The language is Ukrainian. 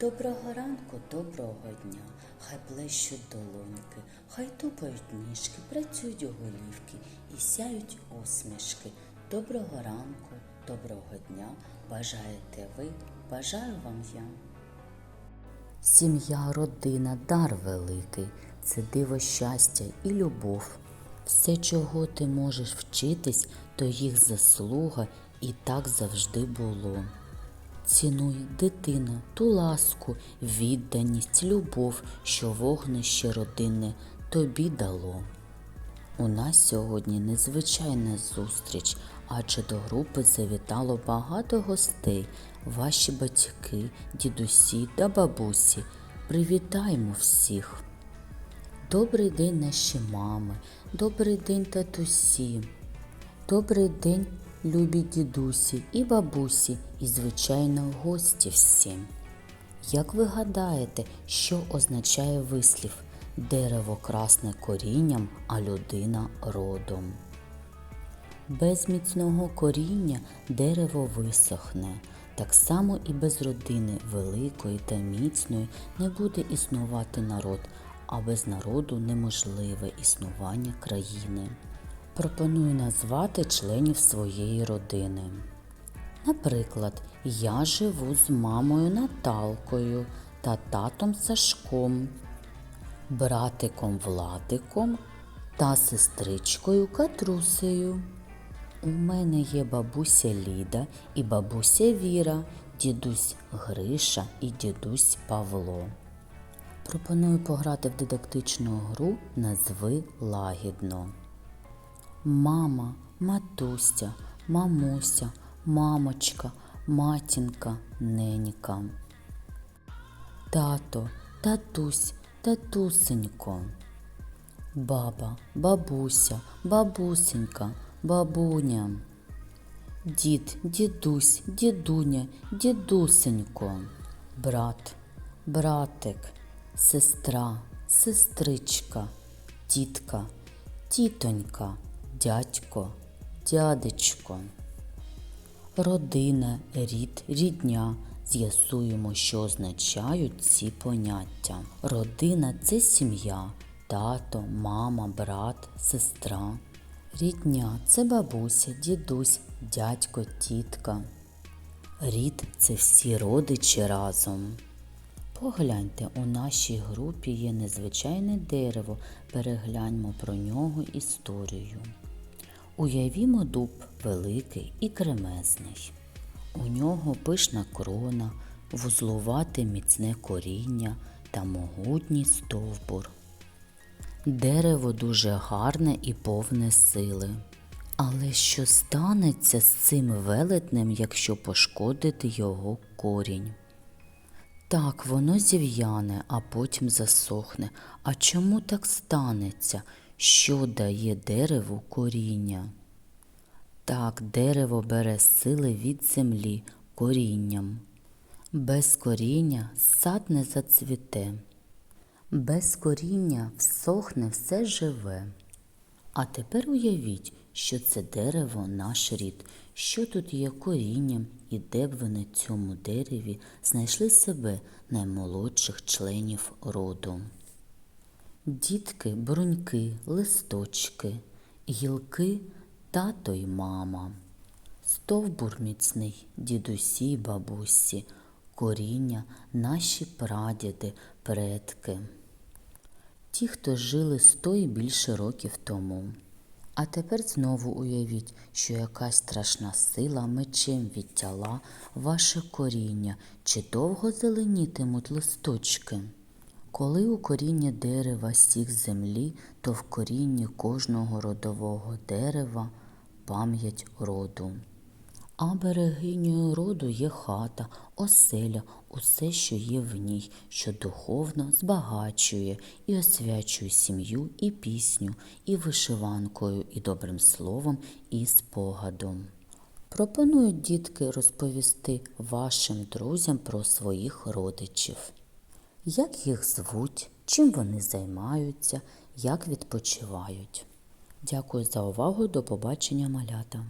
Доброго ранку, доброго дня, хай плещуть долоньки, хай тупають ніжки, працюють голівки і сяють усмішки. Доброго ранку, доброго дня, бажаєте ви, бажаю вам я. Сім'я, родина, дар великий, це диво щастя і любов. Все, чого ти можеш вчитись, то їх заслуга, і так завжди було. Цінуй, дитина, ту ласку, відданість, любов, що вогнище родинне тобі дало. У нас сьогодні незвичайна зустріч, адже до групи завітало багато гостей, ваші батьки, дідусі та бабусі. Привітаємо всіх! Добрий день, наші мами, добрий день, татусі. Добрий день, любі дідусі і бабусі, і, звичайно, гості всі. Як ви гадаєте, що означає вислів дерево красне корінням, а людина родом? Без міцного коріння дерево висохне. Так само і без родини великої та міцної не буде існувати народ, а без народу неможливе існування країни. Пропоную назвати членів своєї родини. Наприклад, я живу з мамою Наталкою та татом Сашком, братиком Владиком та сестричкою Катрусею. У мене є бабуся Ліда і бабуся Віра, дідусь Гриша і дідусь Павло. Пропоную пограти в дидактичну гру Назви лагідно. Мама, матуся, мамуся, мамочка, матінка, ненька. Тато, татусь, татусенько. Баба, бабуся, бабусенька, бабуня. Дід, дідусь, дідуня, дідусенько. Брат, братик, сестра, сестричка, тітка, тітонька, дядько, дядечко. Родина, рід, рідня. З'ясуємо, що означають ці поняття. Родина це сім'я, тато, мама, брат, сестра. Рідня це бабуся, дідусь, дядько, тітка. Рід це всі родичі разом. Погляньте, у нашій групі є незвичайне дерево, перегляньмо про нього історію. Уявімо дуб великий і кремезний. У нього пишна крона, вузлувате міцне коріння та могутній стовбур. Дерево дуже гарне і повне сили. Але що станеться з цим велетнем, якщо пошкодити його корінь? Так, воно зів'яне, а потім засохне. А чому так станеться? Що дає дереву коріння? Так, дерево бере сили від землі корінням. Без коріння сад не зацвіте. Без коріння всохне все живе. А тепер уявіть, що це дерево наш рід, що тут є корінням і де б ви на цьому дереві знайшли себе наймолодших членів роду. Дітки, бруньки, листочки, гілки, тато й мама. Стовбур міцний, дідусі й бабусі, коріння, наші прадіди, предки. Ті, хто жили сто і більше років тому. А тепер знову уявіть, що якась страшна сила мечем відтяла ваше коріння, чи довго зеленітимуть листочки. Коли у коріння дерева сік землі, то в корінні кожного родового дерева пам'ять роду. А берегинею роду є хата, оселя, усе, що є в ній, що духовно збагачує і освячує сім'ю і пісню, і вишиванкою, і добрим словом, і спогадом. Пропонують дітки розповісти вашим друзям про своїх родичів. Як їх звуть, чим вони займаються, як відпочивають. Дякую за увагу, до побачення малята.